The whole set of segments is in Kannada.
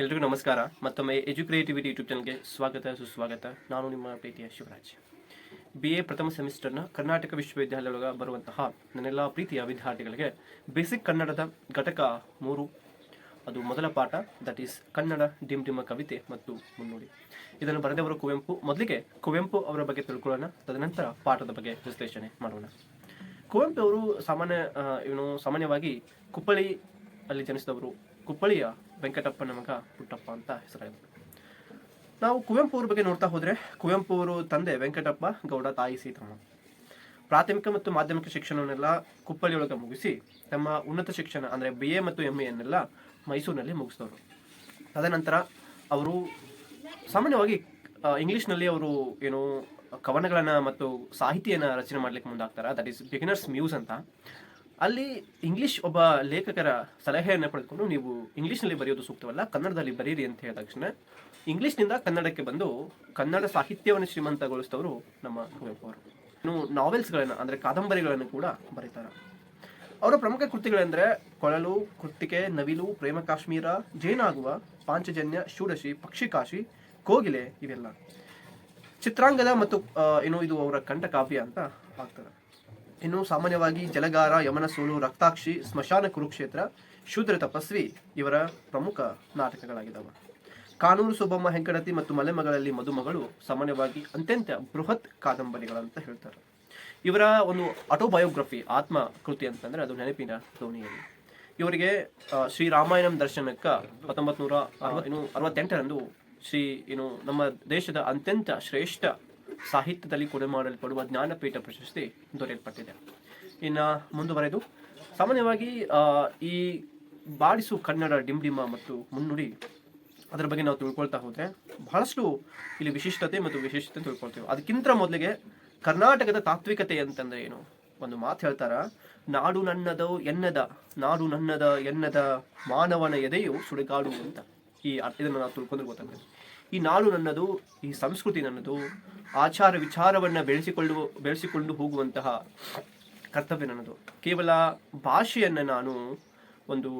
ಎಲ್ರಿಗೂ ನಮಸ್ಕಾರ. ಮತ್ತೊಮ್ಮೆ ಎಜುಕ್ರಿಯೇಟಿವಿಟಿ ಯೂಟ್ಯೂಬ್ ಚಾನಲ್ಗೆ ಸ್ವಾಗತ, ಸುಸ್ವಾಗತ. ನಾನು ನಿಮ್ಮ ಪ್ರೀತಿಯ ಶಿವರಾಜ್. ಬಿ ಎ ಪ್ರಥಮ ಸೆಮಿಸ್ಟರ್ನ ಕರ್ನಾಟಕ ವಿಶ್ವವಿದ್ಯಾಲಯದೊಳಗೆ ಬರುವಂತಹ ನನ್ನೆಲ್ಲ ಪ್ರೀತಿಯ ವಿದ್ಯಾರ್ಥಿಗಳಿಗೆ ಬೇಸಿಕ್ ಕನ್ನಡದ ಘಟಕ ಮೂರು. ಅದು ಮೊದಲ ಪಾಠ ದಟ್ ಈಸ್ ಕನ್ನಡ, ಡಿಮ್ ಡಿಮ್ಮ ಕವಿತೆ ಮತ್ತು ಮುನ್ನುಡಿ. ಇದನ್ನು ಬರೆದವರು ಕುವೆಂಪು. ಮೊದಲಿಗೆ ಕುವೆಂಪು ಅವರ ಬಗ್ಗೆ ತಿಳ್ಕೊಳ್ಳೋಣ. ತದನಂತರ ಪಾಠದ ಬಗ್ಗೆ ವಿಶ್ಲೇಷಣೆ ಮಾಡೋಣ. ಕುವೆಂಪು ಅವರು ಸಾಮಾನ್ಯ ಏನು ಸಾಮಾನ್ಯವಾಗಿ ಕುಪ್ಪಳಿ ಅಲ್ಲಿ ಜನಿಸಿದವರು. ಕುಪ್ಪಳಿಯ ವೆಂಕಟಪ್ಪನ ಮಗ ಪುಟ್ಟಪ್ಪ ಅಂತ ಹೆಸರಾಯಿತು ನಾವು ಕುವೆಂಪು ಅವ್ರ ಬಗ್ಗೆ ನೋಡ್ತಾ ಹೋದರೆ ಕುವೆಂಪು ಅವರು ತಂದೆ ವೆಂಕಟಪ್ಪ ಗೌಡ ತಾಯಿ ಸೀತಮ್ಮ. ಪ್ರಾಥಮಿಕ ಮತ್ತು ಮಾಧ್ಯಮಿಕ ಶಿಕ್ಷಣವನ್ನೆಲ್ಲ ಕುಪ್ಪಳಿಯೊಳಗೆ ಮುಗಿಸಿ ತಮ್ಮ ಉನ್ನತ ಶಿಕ್ಷಣ ಅಂದರೆ ಬಿ ಎ ಮತ್ತು ಎಂ ಎನ್ನೆಲ್ಲ ಮೈಸೂರಿನಲ್ಲಿ ಮುಗಿಸಿದವರು. ತದನಂತರ ಅವರು ಸಾಮಾನ್ಯವಾಗಿ ಇಂಗ್ಲೀಷ್ನಲ್ಲಿ ಅವರು ಏನು ಕವನಗಳನ್ನು ಮತ್ತು ಸಾಹಿತಿಯನ್ನು ರಚನೆ ಮಾಡ್ಲಿಕ್ಕೆ ಮುಂದಾಗ್ತಾರೆ. ದಟ್ ಈಸ್ ಬಿಗಿನರ್ಸ್ ಮ್ಯೂಸ್ ಅಂತ. ಅಲ್ಲಿ ಇಂಗ್ಲಿಷ್ ಒಬ್ಬ ಲೇಖಕರ ಸಲಹೆಯನ್ನು ಪಡೆದುಕೊಂಡು ನೀವು ಇಂಗ್ಲಿಷ್ನಲ್ಲಿ ಬರೆಯೋದು ಸೂಕ್ತವಲ್ಲ, ಕನ್ನಡದಲ್ಲಿ ಬರೀರಿ ಅಂತ ಹೇಳಿದ ತಕ್ಷಣ ಇಂಗ್ಲಿಷ್ನಿಂದ ಕನ್ನಡಕ್ಕೆ ಬಂದು ಕನ್ನಡ ಸಾಹಿತ್ಯವನ್ನು ಶ್ರೀಮಂತಗೊಳಿಸಿದವರು ನಮ್ಮ ಕುವೆಂಪು ಅವರು. ಇನ್ನು ನಾವೆಲ್ಸ್ಗಳನ್ನು, ಅಂದರೆ ಕಾದಂಬರಿಗಳನ್ನು ಕೂಡ ಬರೀತಾರೆ. ಅವರ ಪ್ರಮುಖ ಕೃತಿಗಳೆಂದರೆ ಕೊಳಲು ಕೃತಿಕೆ ನವಿಲು, ಪ್ರೇಮ ಕಾಶ್ಮೀರ ಜೇನಾಗುವ ಪಾಂಚಜನ್ಯ, ಶೂರಶಿ ಪಕ್ಷಿಕಾಶಿ ಕೋಗಿಲೆ ಇವೆಲ್ಲ. ಚಿತ್ರಾಂಗದ ಮತ್ತು ಏನು ಇದು ಅವರ ಕಂಠಕಾವ್ಯ ಅಂತ ಆಗ್ತದೆ. ಇನ್ನು ಸಾಮಾನ್ಯವಾಗಿ ಜಲಗಾರ ಯಮನ ಸೋಲು ರಕ್ತಾಕ್ಷಿ, ಸ್ಮಶಾನ ಕುರುಕ್ಷೇತ್ರ, ಶೂದ್ರ ತಪಸ್ವಿ ಇವರ ಪ್ರಮುಖ ನಾಟಕಗಳಾಗಿದ್ದಾವೆ ಕಾನೂರು ಸುಬ್ಬಮ್ಮ ಹೆಂಕಡತಿ ಮತ್ತು ಮಲೆಮಗಳಲ್ಲಿ ಮದುಮಗಳು ಸಾಮಾನ್ಯವಾಗಿ ಅತ್ಯಂತ ಬೃಹತ್ ಕಾದಂಬರಿಗಳಂತ ಹೇಳ್ತಾರೆ. ಇವರ ಒಂದು ಆಟೋಬಯೋಗ್ರಫಿ ಆತ್ಮ ಕೃತಿ ಅಂತಂದ್ರೆ ಅದು ನೆನಪಿನ ದೋಣಿಯಲ್ಲಿ. ಇವರಿಗೆ ಶ್ರೀ ರಾಮಾಯಣಂ ದರ್ಶನಕ್ಕ ಹತ್ತೊಂಬತ್ತು ನೂರ ಏನು ಅರವತ್ತೆಂಟರಂದು ಶ್ರೀ ಏನು ನಮ್ಮ ದೇಶದ ಅತ್ಯಂತ ಶ್ರೇಷ್ಠ ಸಾಹಿತ್ಯದಲ್ಲಿ ಕೊಡೆ ಮಾಡಲ್ಪಡುವ ಜ್ಞಾನಪೀಠ ಪ್ರಶಸ್ತಿ ದೊರೆಯಲ್ಪಟ್ಟಿದೆ. ಇನ್ನು ಮುಂದುವರೆದು, ಸಾಮಾನ್ಯವಾಗಿ ಈ ಬಾಡಿಸು ಕನ್ನಡ ಡಿಂಡಿಮ ಮತ್ತು ಮುನ್ನುಡಿ ಅದರ ಬಗ್ಗೆ ನಾವು ತಿಳ್ಕೊಳ್ತಾ ಹೋದ್ರೆ ಬಹಳಷ್ಟು ಇಲ್ಲಿ ವಿಶಿಷ್ಟತೆ ಮತ್ತು ವಿಶೇಷತೆ ತಿಳ್ಕೊಳ್ತೀವಿ. ಅದಕ್ಕಿಂತ ಮೊದಲಿಗೆ ಕರ್ನಾಟಕದ ತಾತ್ವಿಕತೆ ಅಂತಂದ್ರೆ ಏನು? ಒಂದು ಮಾತು ಹೇಳ್ತಾರ, ನಾಡು ನನ್ನದು ಎನ್ನದ, ನಾಡು ನನ್ನದ ಎನ್ನದ ಮಾನವನ ಎದೆಯು ಸುಡುಗಾಡು ಅಂತ. ಈ ಇದನ್ನು ನಾವು ತಿಳ್ಕೊಂಡ್ರೆ ಗೊತ್ತಾಗ್ತದೆ ಈ ನಾಡು ನನ್ನದು, ಈ ಸಂಸ್ಕೃತಿ ನನ್ನದು ಆಚಾರ ವಿಚಾರವನ್ನ ಬೆಳೆಸಿಕೊಳ್ಳುವ, ಬೆಳೆಸಿಕೊಂಡು ಹೋಗುವಂತಹ ಕರ್ತವ್ಯ ನನ್ನದು. ಕೇವಲ ಭಾಷೆಯನ್ನು ನಾನು ಒಂದು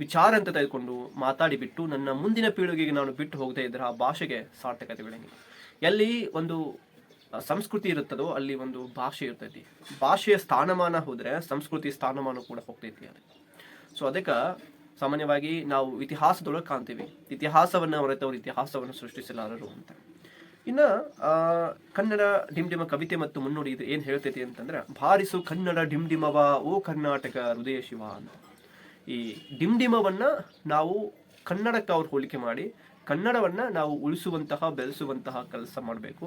ವಿಚಾರ ಅಂತ ತೆಗೆದುಕೊಂಡು ಮಾತಾಡಿಬಿಟ್ಟು ನನ್ನ ಮುಂದಿನ ಪೀಳಿಗೆಗೆ ನಾನು ಬಿಟ್ಟು ಹೋಗದೇ ಇದ್ದರೆ ಆ ಭಾಷೆಗೆ ಸಾರ್ಥಕತೆ ಬೆಳೆಯಂಗಿಲ್ಲ ಎಲ್ಲಿ ಒಂದು ಸಂಸ್ಕೃತಿ ಇರುತ್ತದೋ ಅಲ್ಲಿ ಒಂದು ಭಾಷೆ ಇರ್ತೈತಿ. ಭಾಷೆಯ ಸ್ಥಾನಮಾನ ಹೋದರೆ ಸಂಸ್ಕೃತಿ ಸ್ಥಾನಮಾನ ಕೂಡ ಹೋಗ್ತೈತಿ ಅದು ಸೊ ಅದಕ್ಕೆ ಸಾಮಾನ್ಯವಾಗಿ ನಾವು ಇತಿಹಾಸದೊಳಗೆ ಕಾಣ್ತೀವಿ. ಇತಿಹಾಸವನ್ನು ಹೊರತವರು ಇತಿಹಾಸವನ್ನು ಸೃಷ್ಟಿಸಲಾರರು ಅಂತ. ಇನ್ನ ಕನ್ನಡ ಡಿಮ್ಡಿಮ ಕವಿತೆ ಮತ್ತು ಮುನ್ನುಡಿ ಇದು ಏನು ಹೇಳ್ತೈತಿ ಅಂತಂದ್ರೆ, ಭಾರಿಸು ಕನ್ನಡ ಡಿಮ್ಡಿಮವ, ಓ ಕರ್ನಾಟಕ ಹೃದಯ ಶಿವ ಅಂತ. ಈ ಡಿಮ್ಡಿಮವನ್ನು ನಾವು ಕನ್ನಡಕ್ಕೆ ಅವ್ರು ಹೋಲಿಕೆ ಮಾಡಿ, ಕನ್ನಡವನ್ನ ನಾವು ಉಳಿಸುವಂತಹ, ಬೆಳೆಸುವಂತಹ ಕೆಲಸ ಮಾಡಬೇಕು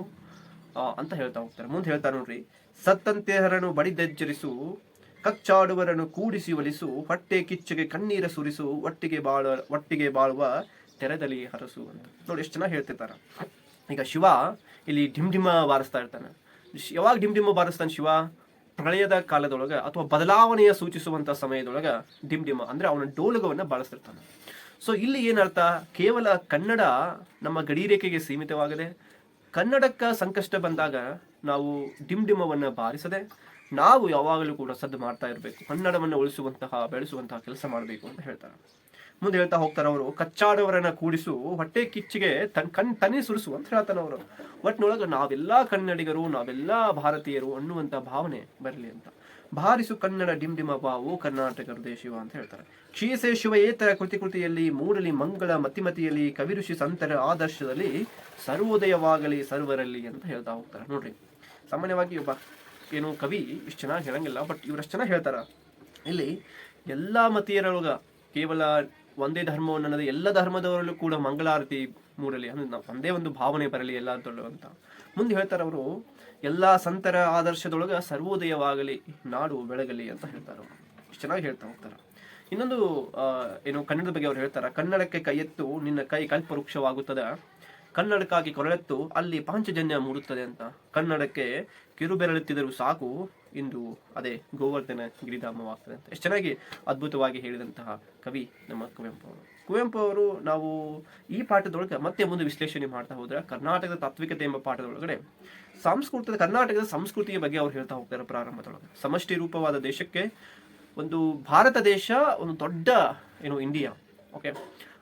ಅಂತ ಹೇಳ್ತಾ ಹೋಗ್ತಾರೆ. ಮುಂದೆ ಹೇಳ್ತಾರೆ ನೋಡ್ರಿ. ಸತ್ತಂತೆ ಹರನು ಬಡಿದೆಜ್ಜರಿಸು ಕಚ್ಚಾಡುವರನ್ನು ಕೂಡಿಸಿ ಒಲಿಸು, ಹೊಟ್ಟೆ ಕಿಚ್ಚಗೆ ಕಣ್ಣೀರ ಸುರಿಸು, ಒಟ್ಟಿಗೆ ಬಾಳ, ಒಟ್ಟಿಗೆ ಬಾಳುವ ತೆರೆದಲ್ಲಿ ಹರಸು ಅಂತ. ನೋಡಿ, ಎಷ್ಟು ಚೆನ್ನಾಗಿ ಹೇಳ್ತಿರ್ತಾರ. ಈಗ ಶಿವ ಇಲ್ಲಿ ಡಿಂಡಿಮ ಬಾರಿಸ್ತಾ ಇರ್ತಾನೆ. ಯಾವಾಗ ಢಿಮ್ಮ ಬಾರಿಸ್ತಾನೆ ಶಿವ? ಪ್ರಳಯದ ಕಾಲದೊಳಗೆ ಅಥವಾ ಬದಲಾವಣೆಯ ಸೂಚಿಸುವಂತ ಡಿಮ್ ಡಿಮ ಅಂದ್ರೆ ಅವನ ಡೋಲುಗವನ್ನು ಬಳಸ್ತಿರ್ತಾನೆ ಸೊ ಇಲ್ಲಿ ಏನರ್ಥ? ಕೇವಲ ಕನ್ನಡ ನಮ್ಮ ಗಡಿರೇಖೆಗೆ ಸೀಮಿತವಾಗದೆ ಕನ್ನಡಕ್ಕೆ ಸಂಕಷ್ಟ ಬಂದಾಗ ನಾವು ಡಿಂಡಿಮವನ್ನ ಬಾರಿಸದೆ, ನಾವು ಯಾವಾಗಲೂ ಕೂಡ ಸದ್ದು ಮಾಡ್ತಾ ಇರಬೇಕು. ಕನ್ನಡವನ್ನು ಉಳಿಸುವಂತಹ, ಬೆಳೆಸುವಂತಹ ಕೆಲಸ ಮಾಡಬೇಕು ಅಂತ ಹೇಳ್ತಾರೆ. ಮುಂದೆ ಹೇಳ್ತಾ ಹೋಗ್ತಾರೆ ಅವರು ಕಚ್ಚಾಡವರನ್ನ ಕೂಡಿಸು, ಹೊಟ್ಟೆ ಕಿಚ್ಚಿಗೆ ತನ್ ಕಣ್ ತನಿ ಸುರಿಸು ಅಂತ ಹೇಳ್ತಾನೆ ಅವರು. ಒಟ್ಟಿನೊಳಗೆ ನಾವೆಲ್ಲ ಕನ್ನಡಿಗರು, ನಾವೆಲ್ಲ ಭಾರತೀಯರು ಅನ್ನುವಂತ ಭಾವನೆ ಬರಲಿ ಅಂತ. ಭಾರಿಸು ಕನ್ನಡ ಡಿಂಡಿಮ ಬಾವು ಕರ್ನಾಟಕ ಹೃದಯ ಶಿವ ಅಂತ ಹೇಳ್ತಾರೆ. ಕ್ಷೀಸೆ ಏತರ ಕೃತಿ ಕೃತಿಯಲ್ಲಿ, ಮೂಡಲಿ ಮಂಗಳ ಮತಿಮತಿಯಲ್ಲಿ ಕವಿಋಷಿ ಸಂತರ ಆದರ್ಶದಲ್ಲಿ, ಸರ್ವೋದಯವಾಗಲಿ ಸರ್ವರಲ್ಲಿ ಅಂತ ಹೇಳ್ತಾ ಹೋಗ್ತಾರೆ. ನೋಡ್ರಿ, ಸಾಮಾನ್ಯವಾಗಿ ಒಬ್ಬ ಏನು ಕವಿ ಇಷ್ಟು ಚೆನ್ನಾಗಿ ಹೇಳಂಗಿಲ್ಲ, ಬಟ್ ಇವ್ರಷ್ಟು ಚೆನ್ನಾಗಿ ಹೇಳ್ತಾರ. ಇಲ್ಲಿ ಎಲ್ಲ ಮತೀಯರೊಳಗ ಕೇವಲ ಒಂದೇ ಧರ್ಮವನ್ನು ಅನ್ನೋದು ಎಲ್ಲ ಧರ್ಮದವರಲ್ಲೂ ಕೂಡ ಮಂಗಳಾರತಿ ಮೂಡಲಿ. ಅಂದ್ರೆ ನಾವು ಒಂದೇ ಒಂದು ಭಾವನೆ ಬರಲಿ ಎಲ್ಲದರಲ್ಲೂ ಅಂತ. ಮುಂದೆ ಹೇಳ್ತಾರೆ ಅವರು, ಎಲ್ಲ ಸಂತರ ಆದರ್ಶದೊಳಗೆ ಸರ್ವೋದಯವಾಗಲಿ, ನಾಡು ಬೆಳಗಲಿ ಅಂತ ಹೇಳ್ತಾರೆ ಇಷ್ಟು ಚೆನ್ನಾಗಿ ಹೇಳ್ತಾ ಹೋಗ್ತಾರೆ. ಇನ್ನೊಂದು ಏನು ಕನ್ನಡದ ಬಗ್ಗೆ ಅವ್ರು ಹೇಳ್ತಾರೆ, ಕನ್ನಡಕ್ಕೆ ಕೈ ಎತ್ತು ನಿನ್ನ ಕೈ ಕಲ್ಪವೃಕ್ಷವಾಗುತ್ತದೆ, ಕನ್ನಡಕ್ಕಾಗಿ ಕೊರಳೆತ್ತು, ಅಲ್ಲಿ ಪಾಂಚಜನ್ಯ ಮೂಡುತ್ತದೆ ಅಂತ. ಕನ್ನಡಕ್ಕೆ ಕಿರುಬೆರಳೆತ್ತಿದರೂ ಸಾಕು ಇಂದು ಅದೇ ಗೋವರ್ಧನ ಗಿರಿಧಾಮವಾಗ್ತದೆ ಅಂತ. ಎಷ್ಟು ಚೆನ್ನಾಗಿ ಅದ್ಭುತವಾಗಿ ಹೇಳಿದಂತಹ ಕವಿ ನಮ್ಮ ಕುವೆಂಪು ಅವರು. ಕುವೆಂಪು ಅವರು ನಾವು ಈ ಪಾಠದೊಳಗೆ ಮತ್ತೆ ಮುಂದೆ ವಿಶ್ಲೇಷಣೆ ಮಾಡ್ತಾ ಹೋದ್ರೆ ಕರ್ನಾಟಕದ ತಾತ್ವಿಕತೆ ಎಂಬ ಪಾಠದೊಳಗಡೆ ಸಾಂಸ್ಕೃತಿಕ ಕರ್ನಾಟಕದ ಸಂಸ್ಕೃತಿಯ ಬಗ್ಗೆ ಅವ್ರು ಹೇಳ್ತಾ ಹೋಗ್ತಾರೆ ಪ್ರಾರಂಭದೊಳಗೆ. ಸಮಷ್ಟಿ ರೂಪವಾದ ದೇಶಕ್ಕೆ ಒಂದು ಭಾರತ ದೇಶ, ಒಂದು ದೊಡ್ಡ, ಏನು ಇಂಡಿಯಾ ಓಕೆ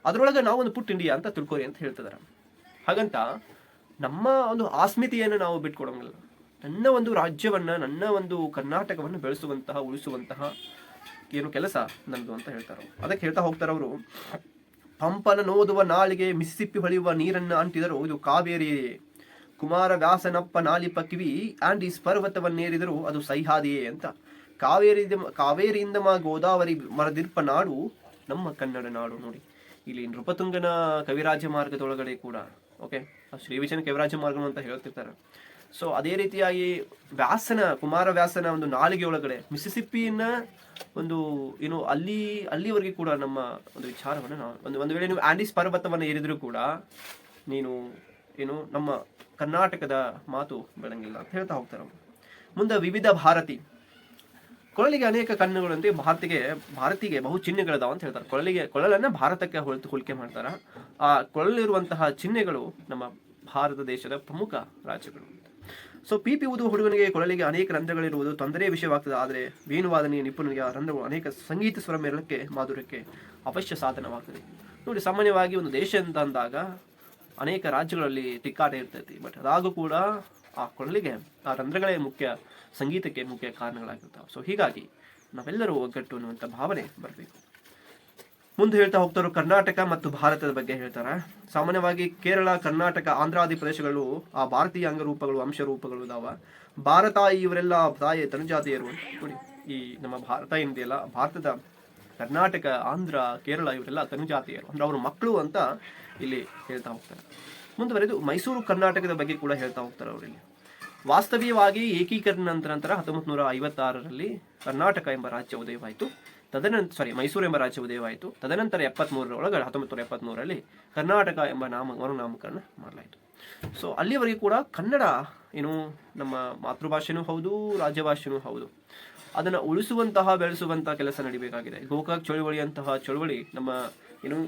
ಅದರೊಳಗೆ ನಾವು ಒಂದು ಪುಟ್ ಇಂಡಿಯಾ ಅಂತ ತಿಳ್ಕೊರಿ ಅಂತ ಹೇಳ್ತಿದ್ದಾರೆ ಹಾಗಂತ ನಮ್ಮ ಒಂದು ಆಸ್ಮಿತಿಯನ್ನು ನಾವು ಬಿಟ್ಕೊಡಂಗಿಲ್ಲ. ನನ್ನ ಒಂದು ರಾಜ್ಯವನ್ನು, ನನ್ನ ಒಂದು ಕರ್ನಾಟಕವನ್ನು ಬೆಳೆಸುವಂತಹ, ಉಳಿಸುವಂತಹ ಏನು ಕೆಲಸ ನನ್ನದು ಅಂತ ಹೇಳ್ತಾರೆ ಅದಕ್ಕೆ ಹೇಳ್ತಾ ಹೋಗ್ತಾರೆ ಅವರು ಪಂಪನ ನೋದುವ ನಾಳಿಗೆ ಮಿಸ್ಸಿಪ್ಪಿ ಹೊಳೆಯುವ ನೀರನ್ನು ಅಂಟಿದರು. ಇದು ಕಾವೇರಿ ಕುಮಾರ ವ್ಯಾಸನಪ್ಪ ನಾಲಿಪ ಕಿವಿ ಈಸ್ ಪರ್ವತವನ್ನೇರಿದರು. ಅದು ಸಹ್ಯಾದಿಯೇ ಅಂತ. ಕಾವೇರಿ ಕಾವೇರಿಯಿಂದ ಮಾ ಗೋದಾವರಿ ಮರದಿರ್ಪ ನಾಡು, ನಮ್ಮ ಕನ್ನಡ ನಾಡು ನೋಡಿ. ಇಲ್ಲಿ ನೃಪತುಂಗನ ಕವಿರಾಜ ಮಾರ್ಗದೊಳಗಡೆ ಕೂಡ ಓಕೆ ಶ್ರೀವಿಜಯನ ಕವಿರಾಜ ಮಾರ್ಗ ಅಂತ ಹೇಳ್ತಿರ್ತಾರೆ. ಸೊ ಅದೇ ರೀತಿಯಾಗಿ ವ್ಯಾಸನ, ಕುಮಾರ ವ್ಯಾಸನ ಒಂದು ನಾಲಿಗೆ ಒಳಗಡೆ ಮಿಸಿಸಿಪ್ಪಿಯನ್ನ ಒಂದು ಏನು ಅಲ್ಲಿ, ಅಲ್ಲಿವರೆಗೆ ಕೂಡ ನಮ್ಮ ಒಂದು ವಿಚಾರವನ್ನು ನಾವು, ಒಂದು ಒಂದು ವೇಳೆ ನೀವು ಆಂಡೀಸ್ ಪರ್ವತವನ್ನು ಏರಿದ್ರು ಕೂಡ ನೀನು ಏನು ನಮ್ಮ ಕರ್ನಾಟಕದ ಮಾತು ಬೆಳಂಗಿಲ್ಲ ಅಂತ ಹೇಳ್ತಾ ಹೋಗ್ತಾರೆ ಮುಂದೆ ವಿವಿಧ ಭಾರತಿ. ಕೊಳಲಿಗೆ ಅನೇಕ ಕಣ್ಣುಗಳಂತೆ ಭಾರತಿಗೆ ಭಾರತಿಗೆ ಬಹು ಚಿಹ್ನೆಗಳಿದಾವೆ ಅಂತ ಹೇಳ್ತಾರೆ. ಕೊಳಲಿಗೆ, ಕೊಳಲನ್ನ ಭಾರತಕ್ಕೆ ಹೊಳತು ಹೋಲಿಕೆ ಮಾಡ್ತಾರ? ಆ ಕೊಳಲಿರುವಂತಹ ಚಿಹ್ನೆಗಳು ನಮ್ಮ ಭಾರತ ದೇಶದ ಪ್ರಮುಖ ರಾಜ್ಯಗಳು. ಸೊ ಪಿ ಪಿ ಓದುವ ಹುಡುಗನಿಗೆ ಕೊಳಲಿಗೆ ಅನೇಕ ರಂಧ್ರಗಳಿರುವುದು ತೊಂದರೆ ವಿಷಯವಾಗ್ತದೆ. ಆದರೆ ವೇಣುವಾದನೆಯ ನಿಪುಣನಿಗೆ ರಂಧ್ರಗಳು ಅನೇಕ ಸಂಗೀತ ಸ್ವರ ಮೇಳಕ್ಕೆ ಮಾಧುರ್ಯಕ್ಕೆ ಅವಶ್ಯ ಸಾಧನವಾಗ್ತದೆ. ನೋಡಿ, ಸಾಮಾನ್ಯವಾಗಿ ಒಂದು ದೇಶ ಅಂತ ಅಂದಾಗ ಅನೇಕ ರಾಜ್ಯಗಳಲ್ಲಿ ತಿಕ್ಕಾಟ ಇರ್ತೈತಿ. ಬಟ್ ಅದಾಗೂ ಕೂಡ ಆ ಕೊಳಲಿಗೆ, ಆ ರಂಧ್ರಗಳೇ ಮುಖ್ಯ, ಸಂಗೀತಕ್ಕೆ ಮುಖ್ಯ ಕಾರಣಗಳಾಗಿರ್ತಾವೆ. ಸೊ ಹೀಗಾಗಿ ನಾವೆಲ್ಲರೂ ಒಗ್ಗಟ್ಟು ಅನ್ನುವಂಥ ಭಾವನೆ ಬರಬೇಕು. ಮುಂದೆ ಹೇಳ್ತಾ ಹೋಗ್ತಾರೋ ಕರ್ನಾಟಕ ಮತ್ತು ಭಾರತದ ಬಗ್ಗೆ ಹೇಳ್ತಾರೆ? ಸಾಮಾನ್ಯವಾಗಿ ಕೇರಳ, ಕರ್ನಾಟಕ, ಆಂಧ್ರಾದಿ ಪ್ರದೇಶಗಳು ಆ ಭಾರತೀಯ ಅಂಗರೂಪಗಳು, ಅಂಶರೂಪಗಳು ಇದಾವ. ಭಾರತ ಇವರೆಲ್ಲ ತಾಯಿ ತನುಜಾತಿಯರು. ನೋಡಿ, ಈ ನಮ್ಮ ಭಾರತ ಏನಿದೆಯಲ್ಲ ಭಾರತದ ಕರ್ನಾಟಕ, ಆಂಧ್ರ, ಕೇರಳ ಇವರೆಲ್ಲ ತನುಜಾತಿಯರು. ಅಂದ್ರೆ ಅವ್ರ ಮಕ್ಕಳು ಅಂತ ಇಲ್ಲಿ ಹೇಳ್ತಾ ಹೋಗ್ತಾರೆ. ಮುಂದುವರೆದು ಮೈಸೂರು, ಕರ್ನಾಟಕದ ಬಗ್ಗೆ ಕೂಡ ಹೇಳ್ತಾ ಹೋಗ್ತಾರೆ ಅವರಲ್ಲಿ ವಾಸ್ತವೀಯವಾಗಿ ಏಕೀಕರಣ ನಂತರ ನಂತರ ಹತ್ತೊಂಬತ್ತು ನೂರ ಐವತ್ತಾರರಲ್ಲಿ ಕರ್ನಾಟಕ ಎಂಬ ರಾಜ್ಯ ಉದಯವಾಯಿತು. ತದನಂತರ ಸಾರಿ ಮೈಸೂರು ಎಂಬ ರಾಜ್ಯ ಉದಯವಾಯಿತು ತದನಂತರ ಎಪ್ಪತ್ಮೂರರ ಒಳಗೆ ಹತ್ತೊಂಬತ್ತು ನೂರ ಕರ್ನಾಟಕ ಎಂಬ ನಾಮ, ಮರುನಾಮಕರಣ ಮಾಡಲಾಯಿತು. ಸೊ ಅಲ್ಲಿವರೆಗೆ ಕೂಡ ಕನ್ನಡ ಏನು ನಮ್ಮ ಮಾತೃಭಾಷೆನೂ ಹೌದು, ರಾಜ್ಯಭಾಷೆನೂ ಹೌದು. ಅದನ್ನು ಉಳಿಸುವಂತಹ ಬೆಳೆಸುವಂತಹ ಕೆಲಸ ನಡಿಬೇಕಾಗಿದೆ. ಗೋಕಾಕ್ ಚಳುವಳಿಯಂತಹ ಚಳುವಳಿ ನಮ್ಮ ಏನು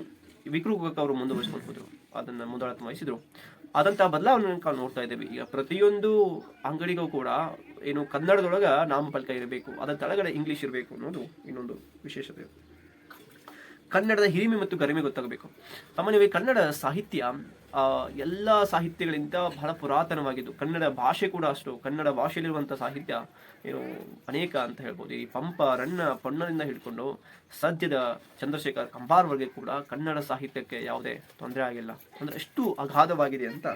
ವಿಕ್ರು ಗೋಕಾಕ್ ಅವರು ಮುಂದುವರಿಸ್ಕೊಂಡು ಹೋದರು ಅದನ್ನು ಮುಂದಾಳತ್ವ ವಹಿಸಿದರು. ಆದಂತಹ ಬದಲಾವಣೆ ನಾವು ನೋಡ್ತಾ ಇದ್ದೇವೆ. ಈಗ ಪ್ರತಿಯೊಂದು ಅಂಗಡಿಗೂ ಕೂಡ ಏನು ಕನ್ನಡದೊಳಗ ನಾಮಫಲಕ ಇರಬೇಕು ಅದರ ತಳಗಡೆ ಇಂಗ್ಲಿಷ್ ಇರಬೇಕು ಅನ್ನೋದು ಇನ್ನೊಂದು ವಿಶೇಷತೆ. ಕನ್ನಡದ ಹಿರಿಮೆ ಮತ್ತು ಗರಿಮೆ ಗೊತ್ತಾಗಬೇಕು. ಸಾಮಾನ್ಯವಾಗಿ ಕನ್ನಡ ಸಾಹಿತ್ಯ ಎಲ್ಲ ಸಾಹಿತ್ಯಗಳಿಂದ ಬಹಳ ಪುರಾತನವಾಗಿದ್ದು, ಕನ್ನಡ ಭಾಷೆ ಕೂಡ ಅಷ್ಟು, ಕನ್ನಡ ಭಾಷೆಯಲ್ಲಿರುವಂಥ ಸಾಹಿತ್ಯ, ಏನು, ಅನೇಕ ಅಂತ ಹೇಳ್ಬೋದು. ಈ ಪಂಪ, ರನ್ನ, ಪೊನ್ನದಿಂದ ಹಿಡ್ಕೊಂಡು ಸದ್ಯದ ಚಂದ್ರಶೇಖರ್ ಕಂಬಾರ್ವರೆಗೆ ಕೂಡ ಕನ್ನಡ ಸಾಹಿತ್ಯಕ್ಕೆ ಯಾವುದೇ ತೊಂದರೆ ಆಗಿಲ್ಲ. ಅಂದ್ರೆ ಎಷ್ಟು ಅಗಾಧವಾಗಿದೆ ಅಂತ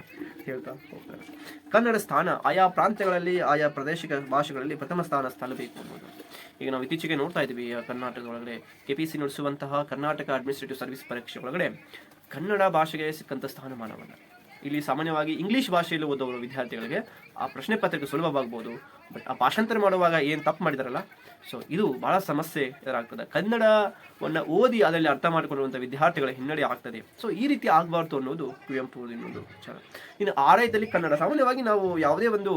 ಹೇಳ್ತಾ ಹೋಗ್ತಾರೆ. ಕನ್ನಡ ಸ್ಥಾನ, ಆಯಾ ಪ್ರಾಂತ್ಯಗಳಲ್ಲಿ, ಆಯಾ ಪ್ರಾದೇಶಿಕ ಭಾಷೆಗಳಲ್ಲಿ ಪ್ರಥಮ ಸ್ಥಾನ ಸ್ಥಳಬೇಕು ಅನ್ನೋದು. ಈಗ ನಾವು ಇತ್ತೀಚೆಗೆ ನೋಡ್ತಾ ಇದ್ದೀವಿ ಕರ್ನಾಟಕದ ಒಳಗಡೆ ಕೆ ಪಿ ಸಿ ನಡೆಸುವಂತಹ ಕರ್ನಾಟಕ ಅಡ್ಮಿನಿಸ್ಟ್ರೇಟಿವ್ ಸರ್ವಿಸ್ ಪರೀಕ್ಷೆ ಒಳಗಡೆ ಕನ್ನಡ ಭಾಷೆಗೆ ಸಿಕ್ಕಂಥ ಸ್ಥಾನಮಾನವನ್ನ. ಇಲ್ಲಿ ಸಾಮಾನ್ಯವಾಗಿ ಇಂಗ್ಲಿಷ್ ಭಾಷೆಯಲ್ಲಿ ಓದೋರು ವಿದ್ಯಾರ್ಥಿಗಳಿಗೆ ಆ ಪ್ರಶ್ನೆ ಪತ್ರಿಕೆ ಸುಲಭವಾಗ್ಬೋದು ಬಟ್ ಆ ಭಾಷಾಂತರ ಮಾಡುವಾಗ ಏನು ತಪ್ಪು ಮಾಡಿದಾರಲ್ಲ ಸೊ ಇದು ಬಹಳ ಸಮಸ್ಯೆ ಎದುರಾಗ್ತದೆ ಕನ್ನಡವನ್ನು ಓದಿ ಅದರಲ್ಲಿ ಅರ್ಥ ಮಾಡಿಕೊಳ್ಳುವಂಥ ವಿದ್ಯಾರ್ಥಿಗಳ ಹಿನ್ನಡೆ ಆಗ್ತದೆ. ಸೊ ಈ ರೀತಿ ಆಗಬಾರ್ದು ಅನ್ನೋದು ಕುವೆಂಪು ಇನ್ನೊಂದು ವಿಚಾರ. ಇನ್ನು ಆರೈತಲ್ಲಿ ಕನ್ನಡ, ಸಾಮಾನ್ಯವಾಗಿ ನಾವು ಯಾವುದೇ ಒಂದು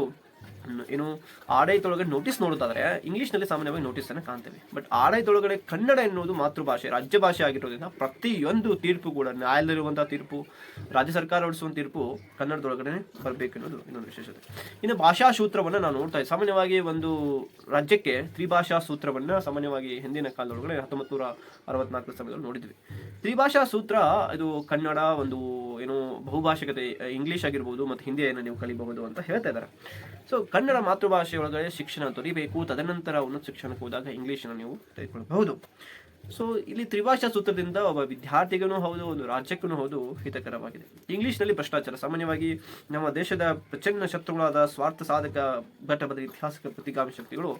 ಏನು ಆಡಳಿತೊಳಗಡೆ ನೋಟಿಸ್ ನೋಡೋದಾದ್ರೆ ಇಂಗ್ಲಿಷ್ನಲ್ಲಿ ಸಾಮಾನ್ಯವಾಗಿ ನೋಟಿಸ್ ಅನ್ನು ಕಾಣ್ತೇವೆ. ಬಟ್ ಆಡಳಿತೊಳಗಡೆ ಕನ್ನಡ ಎನ್ನುವುದು ಮಾತೃಭಾಷೆ ರಾಜ್ಯ ಭಾಷೆ ಆಗಿರೋದ್ರಿಂದ ಪ್ರತಿಯೊಂದು ತೀರ್ಪು ಕೂಡ, ನ್ಯಾಯಾಲಯದಲ್ಲಿರುವಂತಹ ತೀರ್ಪು, ರಾಜ್ಯ ಸರ್ಕಾರ ಹೊರಡಿಸುವಂತ ತೀರ್ಪು ಕನ್ನಡದೊಳಗಡೆ ಬರಬೇಕು ಅನ್ನೋದು ಇನ್ನೊಂದು ವಿಶೇಷತೆ. ಇನ್ನು ಭಾಷಾ ಸೂತ್ರವನ್ನು ನಾವು ನೋಡ್ತಾ ಇದ್ದೀವಿ. ಸಾಮಾನ್ಯವಾಗಿ ಒಂದು ರಾಜ್ಯಕ್ಕೆ ತ್ರಿಭಾಷಾ ಸೂತ್ರವನ್ನ ಸಾಮಾನ್ಯವಾಗಿ ಹಿಂದಿನ ಕಾಲದೊಳಗಡೆ ಹತ್ತೊಂಬತ್ತು ನೂರ ಅರವತ್ನಾಲ್ಕು ಸಮಯದಲ್ಲಿ ನೋಡಿದ್ವಿ. ತ್ರಿಭಾಷಾ ಸೂತ್ರ, ಇದು ಕನ್ನಡ ಒಂದು, ಏನು ಬಹುಭಾಷಿಕತೆ, ಇಂಗ್ಲಿಷ್ ಆಗಿರ್ಬೋದು, ಮತ್ತು ಹಿಂದಿಯನ್ನು ನೀವು ಕಲಿಬಹುದು ಅಂತ ಹೇಳ್ತಾ ಇದ್ದಾರೆ. ಸೊ ಕನ್ನಡ ಮಾತೃಭಾಷೆಯೊಳಗೆ ಶಿಕ್ಷಣ ದೊರಿಬೇಕು ತದನಂತರ ಉನ್ನತ ಶಿಕ್ಷಣಕ್ಕೆ ಹೋದಾಗ ಇಂಗ್ಲಿಷನ್ನು ನೀವು ತೆಗೆದುಕೊಳ್ಳಬಹುದು. ಸೊ ಇಲ್ಲಿ ತ್ರಿಭಾಷಾ ಸೂತ್ರದಿಂದ ಒಬ್ಬ ವಿದ್ಯಾರ್ಥಿಗೂ ಹೌದು, ಒಂದು ರಾಜ್ಯಕ್ಕೂ ಹೌದು ಹಿತಕರವಾಗಿದೆ. ಇಂಗ್ಲಿಷ್ನಲ್ಲಿ ಭ್ರಷ್ಟಾಚಾರ. ಸಾಮಾನ್ಯವಾಗಿ ನಮ್ಮ ದೇಶದ ಪ್ರಚಂಡ ಶತ್ರುಗಳಾದ ಸ್ವಾರ್ಥ ಸಾಧಕ ಘಟಪದ ಇತಿಹಾಸಕ ಪ್ರತಿಗಾಮಿ ಶಕ್ತಿಗಳು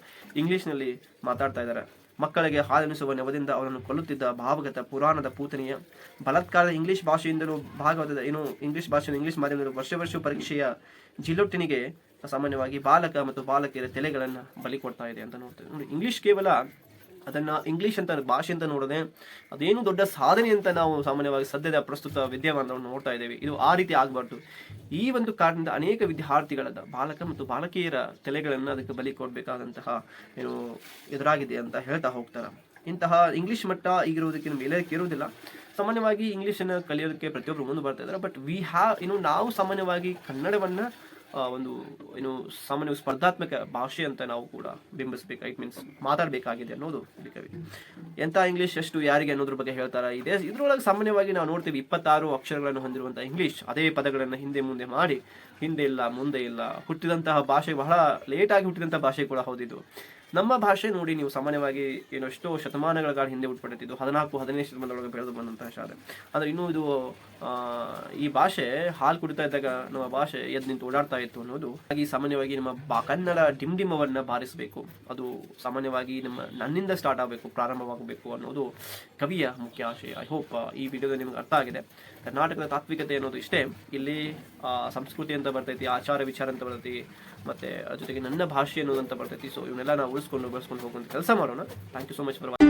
ಇಂಗ್ಲಿಷ್ನಲ್ಲಿ ಮಾತಾಡ್ತಾ ಇದ್ದಾರೆ. ಮಕ್ಕಳಿಗೆ ಹಾಲೆನಿಸುವ ನೆವದಿಂದ ಅವರನ್ನು ಕೊಲ್ಲುತ್ತಿದ್ದ ಭಾವಗತ ಪುರಾಣದ ಪೂತನೆಯ ಬಲಾತ್ಕಾರದ ಇಂಗ್ಲಿಷ್ ಭಾಷೆಯಿಂದಲೂ ಭಾಗವತದ, ಏನು, ಇಂಗ್ಲಿಷ್ ಭಾಷೆಯನ್ನು ಇಂಗ್ಲಿಷ್ ಮಾಧ್ಯಮದಲ್ಲಿ ವರ್ಷ ವರ್ಷ ಪರೀಕ್ಷೆಯ ಜಿಲ್ಲೊಟ್ಟಿನಿಗೆ ಸಾಮಾನ್ಯವಾಗಿ ಬಾಲಕ ಮತ್ತು ಬಾಲಕಿಯರ ತಲೆಗಳನ್ನು ಬಲಿ ಕೊಡ್ತಾ ಇದೆ ಅಂತ ನೋಡ್ತೇವೆ. ನೋಡಿ ಇಂಗ್ಲಿಷ್ ಕೇವಲ ಅದನ್ನ ಇಂಗ್ಲಿಷ್ ಅಂತ ಭಾಷೆ ಅಂತ ನೋಡದೆ ಅದೇನು ದೊಡ್ಡ ಸಾಧನೆ ಅಂತ ನಾವು ಸಾಮಾನ್ಯವಾಗಿ ಸದ್ಯದ ಪ್ರಸ್ತುತ ವಿದ್ಯಮಾನವನ್ನು ನೋಡ್ತಾ ಇದ್ದೇವೆ. ಇದು ಆ ರೀತಿ ಆಗಬಾರ್ದು. ಈ ಒಂದು ಕಾರಣದಿಂದ ಅನೇಕ ವಿದ್ಯಾರ್ಥಿಗಳದ ಬಾಲಕ ಮತ್ತು ಬಾಲಕಿಯರ ತಲೆಗಳನ್ನು ಅದಕ್ಕೆ ಬಲಿ ಕೊಡಬೇಕಾದಂತಹ ಏನು ಎದುರಾಗಿದೆ ಅಂತ ಹೇಳ್ತಾ ಹೋಗ್ತಾರೆ. ಇಂತಹ ಇಂಗ್ಲಿಷ್ ಮಟ್ಟ ಈಗಿರುವುದಕ್ಕಿಂತ ಮೇಲೆ ಇರುವುದಿಲ್ಲ ಸಾಮಾನ್ಯವಾಗಿ ಇಂಗ್ಲೀಷನ್ನು ಕಲಿಯೋದಕ್ಕೆ ಪ್ರತಿಯೊಬ್ಬರು ಮುಂದೆ ಬರ್ತಾ ಇದ್ದಾರೆ. ಬಟ್ ವಿ ಹ್ಯಾವ್ ಇನ್ನು ನಾವು ಸಾಮಾನ್ಯವಾಗಿ ಕನ್ನಡವನ್ನ ಒಂದು, ಏನು ಸಾಮಾನ್ಯ ಸ್ಪರ್ಧಾತ್ಮಕ ಭಾಷೆ ಅಂತ ನಾವು ಕೂಡ ಬಿಂಬಿಸಬೇಕು ಇಟ್ ಮೀನ್ಸ್ ಮಾತಾಡಬೇಕಾಗಿದೆ ಅನ್ನೋದು ಕವಿ. ಎಂಥ ಇಂಗ್ಲಿಷ್ ಎಷ್ಟು, ಯಾರಿಗೆ ಅನ್ನೋದ್ರ ಬಗ್ಗೆ ಹೇಳ್ತಾರೆ? ಇದೆ, ಇದರೊಳಗೆ ಸಾಮಾನ್ಯವಾಗಿ ನಾವು ನೋಡ್ತೀವಿ, ಇಪ್ಪತ್ತಾರು ಅಕ್ಷರಗಳನ್ನು ಹೊಂದಿರುವಂಥ ಇಂಗ್ಲಿಷ್ ಅದೇ ಪದಗಳನ್ನು ಹಿಂದೆ ಮುಂದೆ ಮಾಡಿ, ಹಿಂದೆ ಇಲ್ಲ, ಮುಂದೆ ಇಲ್ಲ, ಹುಟ್ಟಿದಂತಹ ಭಾಷೆ ಬಹಳ ಲೇಟಾಗಿ ಹುಟ್ಟಿದಂತಹ ಭಾಷೆ ಕೂಡ ಹೌದಿದು. ನಮ್ಮ ಭಾಷೆ ನೋಡಿ ನೀವು ಸಾಮಾನ್ಯವಾಗಿ ಏನು ಎಷ್ಟೋ ಶತಮಾನಗಳ ಕಾಲ ಹಿಂದೆ ಉಟ್ಪಟ್ಟಿದ್ದು ಹದಿನಾಲ್ಕು, ಹದಿನೈದು ಶತಮಾನದೊಳಗೆ ಬೆಳೆದು ಬಂದಂತಹ ಶಾಲೆ. ಆದರೆ ಇನ್ನೂ ಇದು ಈ ಭಾಷೆ ಹಾಲು ಕುಡಿತಾ ಇದ್ದಾಗ ನಮ್ಮ ಭಾಷೆ ಎದ್ದು ನಿಂತು ಓಡಾಡ್ತಾ ಇತ್ತು ಅನ್ನೋದು. ಹಾಗೆ ಸಾಮಾನ್ಯವಾಗಿ ನಮ್ಮ ಬಾ, ಕನ್ನಡ ಡಿಮ್ ಡಿಮವನ್ನ ಬಾರಿಸಬೇಕು. ಅದು ಸಾಮಾನ್ಯವಾಗಿ ನಮ್ಮ, ನನ್ನಿಂದ ಸ್ಟಾರ್ಟ್ ಆಗಬೇಕು, ಪ್ರಾರಂಭವಾಗಬೇಕು ಅನ್ನೋದು ಕವಿಯ ಮುಖ್ಯ ಆಶಯ. ಐ ಹೋಪ್ ಈ ವಿಡಿಯೋದಲ್ಲಿ ನಿಮ್ಗೆ ಅರ್ಥ ಆಗಿದೆ. ಕರ್ನಾಟಕದ ತಾತ್ವಿಕತೆ ಅನ್ನೋದು ಇಷ್ಟೇ. ಇಲ್ಲಿ ಸಂಸ್ಕೃತಿ ಅಂತ ಬರ್ತೈತಿ, ಆಚಾರ ವಿಚಾರ ಅಂತ ಬರ್ತೈತಿ ಮತ್ತೆ ಅದ್ರ ಜೊತೆಗೆ ನನ್ನ ಭಾಷೆ ಅನ್ನೋದಂತ ಬರ್ತೈತಿ. ಸೊ ಇವನ್ನೆಲ್ಲ ನಾವು ಉಳಿಸ್ಕೊಂಡು ಬಳಸ್ಕೊಂಡು ಹೋಗುವಂತ ಕೆಲಸ ಮಾಡೋಣ. Thank you so much for